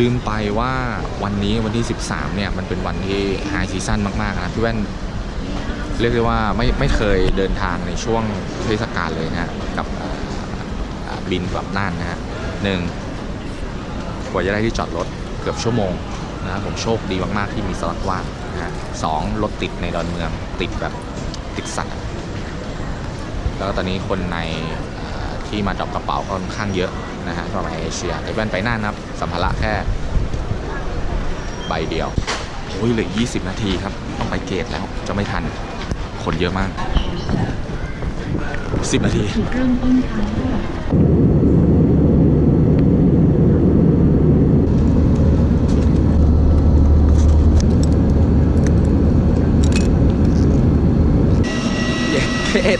ลืมไปว่าวันนี้วันที่ 13 เนี่ย มันเป็นวันที่ไฮซีซั่นมากๆนะพี่แว่นเรียกได้ว่าไม่ไม่เคยเดินทางในช่วงเทศกาลเลยนะ กับบินกลับน่านนะฮะหนึ่งกว่าจะได้ที่จอดรถเกือบชั่วโมงนะผมโชคดีมากๆที่มีสล็อตว่างนะฮะสองรถติดในดอนเมืองติดแบบติดสัตว์แล้วก็ตอนนี้คนในที่มาดรอปกระเป๋าก็ค่อนข้างเยอะ นะฮะสำหรับเอเชียแต่แว่นไปหน่าครับ สัมภาระแค่ใบเดียวโอ้ยเหลือ 20 นาทีครับ ต้องไปเกตแล้วจะไม่ทัน คนเยอะมาก 10 นาทีจุดเริ่มต้นค่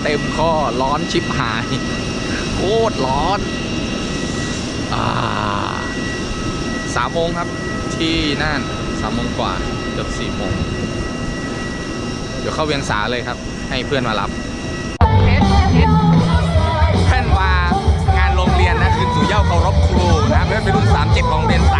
เต็มข้อร้อนชิบหาย โคตรร้อน อ่า สามโมงครับที่น่านสามโมงกว่าเกือบสี่โมงเดี๋ยวเข้าเวียงสาเลยครับ ให้เพื่อนมารับเอสเอสเพื่อนมางานโรงเรียนนะคืนสู่เย้าเคารพครูนะเพื่อนเป็นรุ่นสามเจ็ดของโรงเรียนสา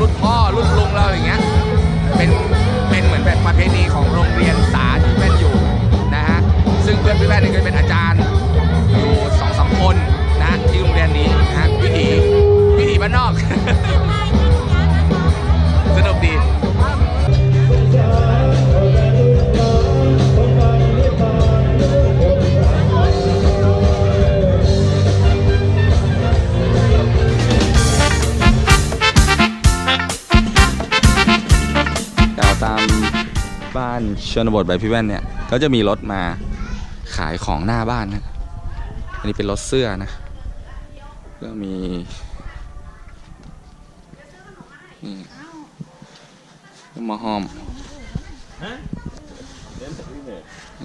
รุ่นพ่อรุ่นลุง ตามบ้านชนบทแบบพี่แว่นเนี่ยเขาจะมีรถมาขายของหน้าบ้านนะ อันนี้เป็นรถเสื้อนะ ก็มีนี่มาหอม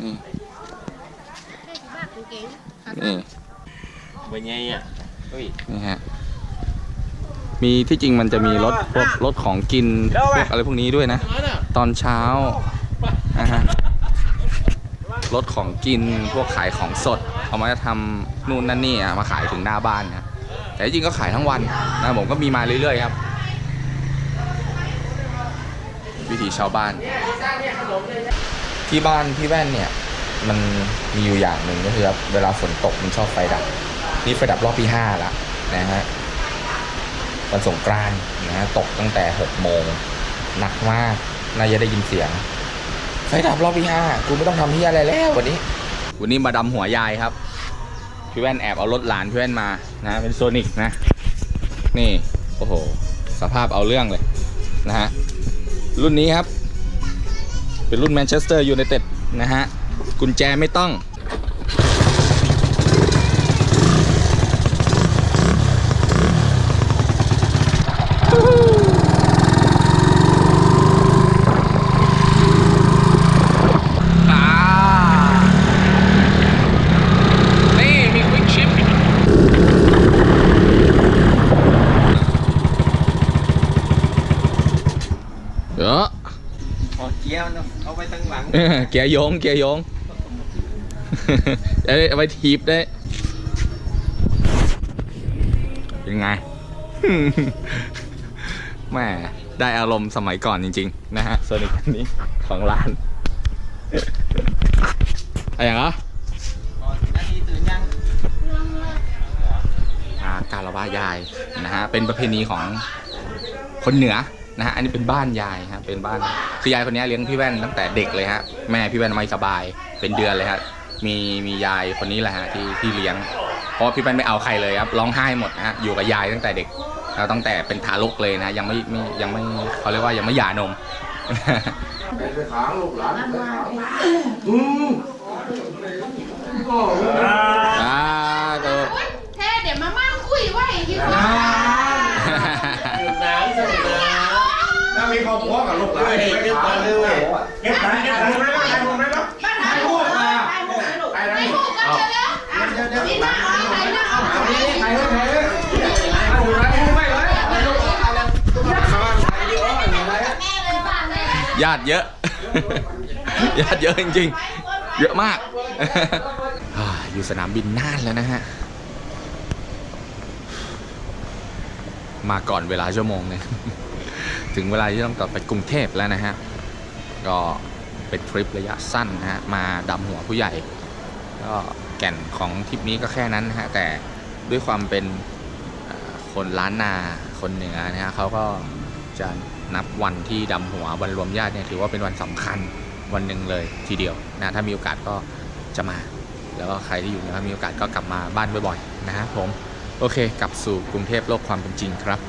นี่นี่ Bên nhây à Ui นี่ฮะ มีที่จริงมันจะมีรถพวกรถของกินพวกอะไรพวกนี้ด้วยนะ ตอนเช้านะฮะรถของกินพวกขายของสด เอามาทำนู่นนั่นนี่อะมาขายถึงหน้าบ้านนะแต่จริงก็ขายทั้งวันนะผมก็มีมาเรื่อยๆครับ วิถีชาวบ้าน ที่บ้านพี่แว่นเนี่ย มันมีอยู่อย่างหนึ่งก็คือครับเวลาฝนตกมันชอบไฟดับ นี่ไฟดับรอบที่ห้าละนะฮะ วันสงกรานต์นะฮะตกตั้งแต่หกโมงหนักมากน่าจะได้ยินเสียงไฟดับรอบที่ห้ากูไม่ต้องทำที่อะไรแล้ววันนี้ วันนี้มาดำหัวยายครับพี่แว่นแอบเอารถหลานพี่แว่นมานะเป็นโซนิกนะ นี่โอ้โห สภาพเอาเรื่องเลยนะฮะรุ่นนี้ครับ เป็นรุ่นแมนเชสเตอร์ยูไนเต็ดนะฮะกุญแจไม่ต้อง อ่านี่มีควิกชิปเยอะ Ồ chia nó Không phải tăng lặng เอ แหม่ได้อารมณ์สมัยก่อนจริง ๆ นะฮะโซนิกอันนี้ของร้านอะไรอย่างเหรออ่าการละว่ายายนะฮะเป็นประเพณีของคนเหนือนะฮะอันนี้เป็นบ้านยายฮะเป็นบ้านคือยายคนนี้เลี้ยงพี่แว่นตั้งแต่เด็กเลยฮะแม่พี่แว่นไม่สบายเป็นเดือนเลยฮะมีมียายคนนี้แหละฮะที่ที่เลี้ยงเพราะพี่แว่นไม่เอาใครเลยครับร้องไห้หมดนะฮะอยู่กับยายตั้งแต่เด็ก แล้วตั้งแต่เป็นทารกเลยนะยังไม่ไม่ยังไม่เขาเรียกว่ายังไม่หย่านมอ่าตัว thế để mà mang quỷ vậy thì น้ำสมุนน้ำมีความพ่อกับลูกหลานเก็บตังค์เลยเก็บตังค์เก็บตังค์เลยถ่ายรูป ญาติเยอะ ญาติเยอะจริงๆ เยอะมาก อยู่สนามบินน่านแล้วนะฮะ มาก่อนเวลาชั่วโมงหนึงถึงเวลาที่ต้องกลับไปกรุงเทพแล้วนะฮะ ก็เป็นทริประยะสั้นนะฮะ มาดำหัวผู้ใหญ่ ก็แก่นของทริปนี้ก็แค่นั้นนะฮะ แต่ด้วยความเป็นคนล้านนาคนเหนือนะฮะเขาก็ จะนับวันที่ดำหัววันรวมญาติเนี่ยถือว่าเป็นวันสำคัญวันหนึ่งเลยทีเดียวนะถ้ามีโอกาสก็จะมา แล้วก็ใครที่อยู่นะครับมีโอกาสก็กลับมาบ้านบ่อยๆนะฮะผมโอเค กลับสู่กรุงเทพโลกความเป็นจริงครับ